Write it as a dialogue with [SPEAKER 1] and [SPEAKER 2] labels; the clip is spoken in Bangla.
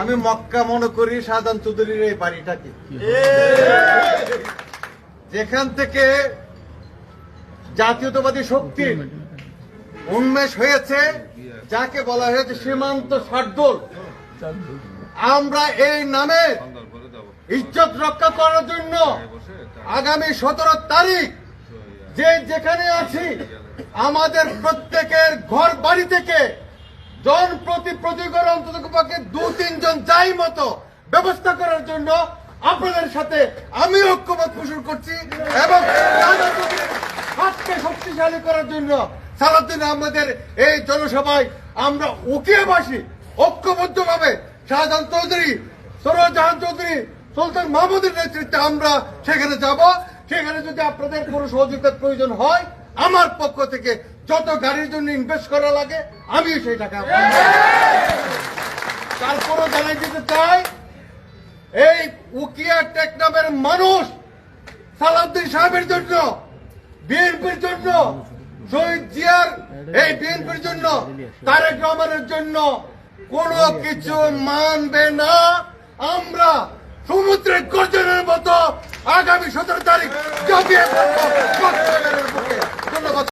[SPEAKER 1] আমি মক্কা মনে করি সাধারণ চৌধুরীর এই বাড়িটাকে। যেখান থেকে জাতীয়তাবাদী শক্তি উন্মেষ হয়েছে, যাকে বলা হয়েছে সীমান্ত ষাটদোল। আমরা এই নামে ইজ্জত রক্ষা করার জন্য আগামী সতেরো তারিখ যে যেখানে আছি আমাদের প্রত্যেকের ঘর বাড়ি থেকে জন প্রতি প্রতি অন্তত পক্ষে দু, তিনজন যাই মতো ব্যবস্থা করার জন্য আপনাদের সাথে আমি ঐক্যমত পোষণ করছি এবং হাতকে শক্তিশালী করার জন্য সারাদিন আমাদের এই জনসভায় আমরা উকিয়াবাসী ঐক্যবদ্ধভাবে শাহজাহান চৌধুরী সরোজ জাহান চৌধুরী, সুলতান মাহমুদের নেতৃত্বে আমরা সেখানে যাব। সেখানে যদি আপনাদের কোনো সহযোগিতার প্রয়োজন হয় আমার পক্ষ থেকে যত গাড়ির জন্য ইনভেস্ট করা লাগে আমি সেই টাকা তারপরও জানাই দিতে চাই এই উকিয়া টেক নামের মানুষ সালাউদ্দিন সাহেবের জন্য বিএনপির জন্য শহীদ জিয়ার এই বিএনপির জন্য তারেক রহমানের জন্য কোনো কিছু মানবে না আমরা সমুদ্রের গর্জনের মতো আগামী সতেরো তারিখ জমিয়ে পড়ব।